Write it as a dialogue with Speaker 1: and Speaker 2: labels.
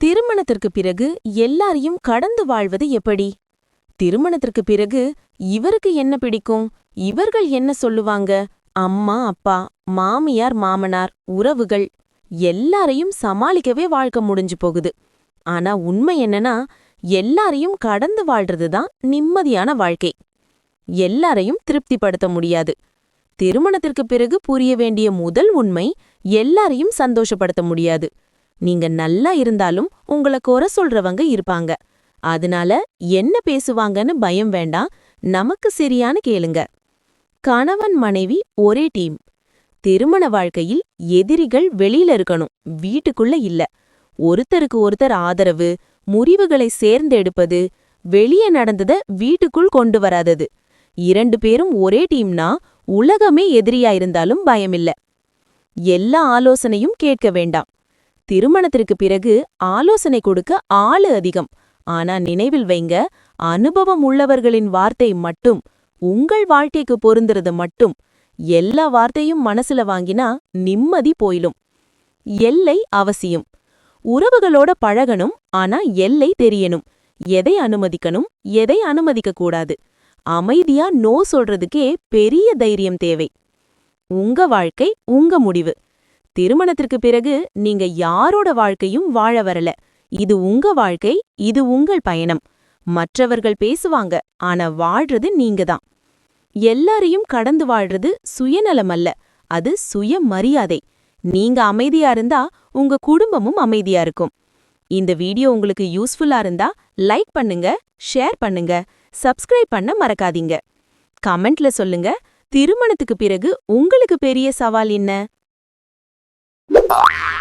Speaker 1: திருமணத்திற்கு பிறகு எல்லாரையும் கடந்து வாழ்வது எப்படி? திருமணத்திற்கு பிறகு இவருக்கு என்ன பிடிக்கும்? இவர்கள் என்ன சொல்லுவாங்க? அம்மா அப்பா மாமியார் மாமனார் உறவுகள் எல்லாரையும் சமாளிக்கவே வாழ்க்கை முடிஞ்சு போகுது. ஆனா உண்மை என்னன்னா எல்லாரையும் கடந்து வாழ்றதுதான் நிம்மதியான வாழ்க்கை. எல்லாரையும் திருப்திப்படுத்த முடியாது. திருமணத்திற்கு பிறகு புரிய வேண்டிய முதல் உண்மை எல்லாரையும் சந்தோஷப்படுத்த முடியாது. நீங்க நல்லா இருந்தாலும் உங்கள குறை சொல்றவங்க இருப்பாங்க. அதனால என்ன பேசுவாங்கன்னு பயம் வேண்டாம். நமக்கு சரியான கேளுங்க. கணவன் மனைவி ஒரே டீம். திருமண வாழ்க்கையில் எதிரிகள் வெளியில இருக்கணும். வீட்டுக்குள்ள இல்ல. ஒருத்தருக்கு ஒருத்தர் ஆதரவு முறிவுகளை சேர்ந்தெடுப்பது வெளியே நடந்தத வீட்டுக்குள் கொண்டு வராதது. இரண்டு பேரும் ஒரே டீம்னா உலகமே எதிரியா இருந்தாலும் பயமில்ல. எல்லா ஆலோசனையும் கேட்க வேண்டாம். திருமணத்திற்கு பிறகு ஆலோசனை கொடுக்க ஆளு அதிகம். ஆனா நினைவில் வைங்க அனுபவம் உள்ளவர்களின் வார்த்தை மட்டும் உங்கள் வாழ்க்கைக்கு பொருந்துறது மட்டும். எல்லா வார்த்தையும் மனசுல வாங்கினா நிம்மதி போயிலும். எல்லை அவசியம். உறவுகளோட பழகணும் ஆனா எல்லை தெரியணும். எதை அனுமதிக்கணும் எதை அனுமதிக்க கூடாது அமைதியா நோ சொல்றதுக்கே பெரிய தைரியம் தேவை. உங்க வாழ்க்கை உங்க முடிவு. திருமணத்திற்கு பிறகு நீங்க யாரோட வாழ்க்கையும் வாழ வரல. இது உங்க வாழ்க்கை இது உங்கள் பயணம். மற்றவர்கள் பேசுவாங்க ஆனா வாழ்றது நீங்க தான் எல்லாரையும் கடந்து வாழ்றது சுயநலம் அல்ல அது சுயமரியாதை. நீங்க அமைதியா இருந்தா உங்க குடும்பமும் அமைதியா இருக்கும். இந்த வீடியோ உங்களுக்கு யூஸ்ஃபுல்லா இருந்தா லைக் பண்ணுங்க ஷேர் பண்ணுங்க சப்ஸ்கிரைப் பண்ண மறக்காதீங்க. கமெண்ட்ல சொல்லுங்க திருமணத்துக்கு பிறகு உங்களுக்கு பெரிய சவால் என்ன? Ah!